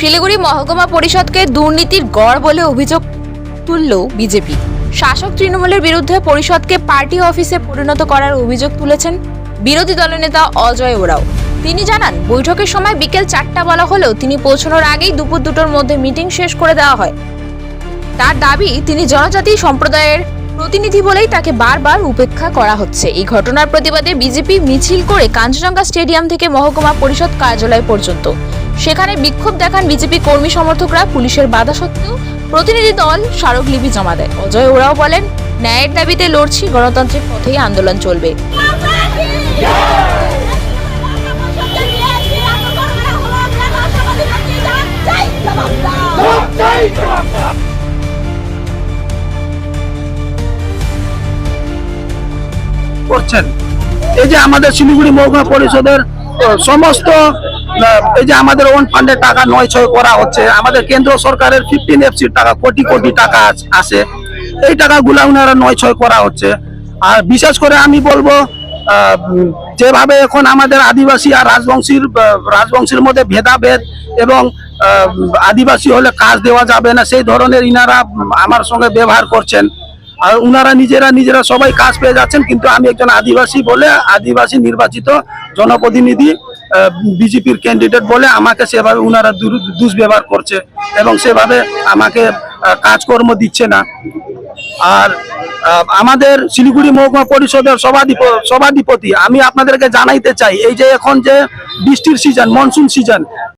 শিলিগুড়ি মহকুমা পরিষদকে দুর্নীতির গড় বলে অভিযোগ তুলল বিজেপি। শাসক তৃণমূলের বিরুদ্ধে পরিষদকে পার্টি অফিসে পরিণত করার অভিযোগ তুলেছেন বিরোধী দলনেতা অজয় ওরাও। তিনি জানান, বৈঠকের সময় বিকেল চারটা বলা হলেও তিনি পৌঁছানোর আগেই দুপুর দুটোর মধ্যে মিটিং শেষ করে দেওয়া হয়। তার দাবি, তিনি জনজাতি সম্প্রদায়ের প্রতিনিধি বলেই তাকে বারবার উপেক্ষা করা হচ্ছে। এই ঘটনার প্রতিবাদে বিজেপি মিছিল করে কাঞ্চনজঙ্ঘা স্টেডিয়াম থেকে মহকুমা পরিষদ কার্যালয় পর্যন্ত সেখানে বিক্ষোভ দেখান বিজেপি কর্মী সমর্থকরা, পুলিশের বাধা সত্ত্বেও প্রতিনিধি দল স্মারকলিপি জমা দেয়। অজয় ওরাও বলেন, ন্যায়ের দাবিতে লড়ছি গণতান্ত্রিক পথেই আন্দোলন চলবে। করছেন। এই যে আমাদের শিলিগুড়ি মহকুমা পরিষদের সমস্ত এই যে আমাদের ওন ফান্ডের টাকা নয় ছয় করা হচ্ছে, আমাদের কেন্দ্র সরকারের ফিফটিন এফসির টাকা, কোটি কোটি টাকা আস- এই টাকাগুলা ওনারা নয় ছয় করা হচ্ছে। আর বিশেষ করে আমি বলব যেভাবে এখন আমাদের আদিবাসী আর রাজবংশীর রাজবংশীর মধ্যে ভেদাভেদ এবং আদিবাসী হলে কাজ দেওয়া যাবে না, সেই ধরনের ইনারা আমার সঙ্গে ব্যবহার করছেন। আর উনারা নিজেরা নিজেরা সবাই কাজ পেয়ে যাচ্ছেন, কিন্তু আমি একজন আদিবাসী বলে আদিবাসী নির্বাচিত জনপ্রতিনিধি বিজেপির ক্যান্ডিডেট বলে আমাকে সেভাবে ওনারা দুষ্ব্যবহার করছে এবং সেভাবে আমাকে কাজকর্ম দিচ্ছে না। আর আমাদের শিলিগুড়ি মহকুমা পরিষদের সভাধিপ, সভাধিপতি, আমি আপনাদেরকে জানাইতে চাই, এই যে এখন যে বৃষ্টির সিজন মনসুন সিজন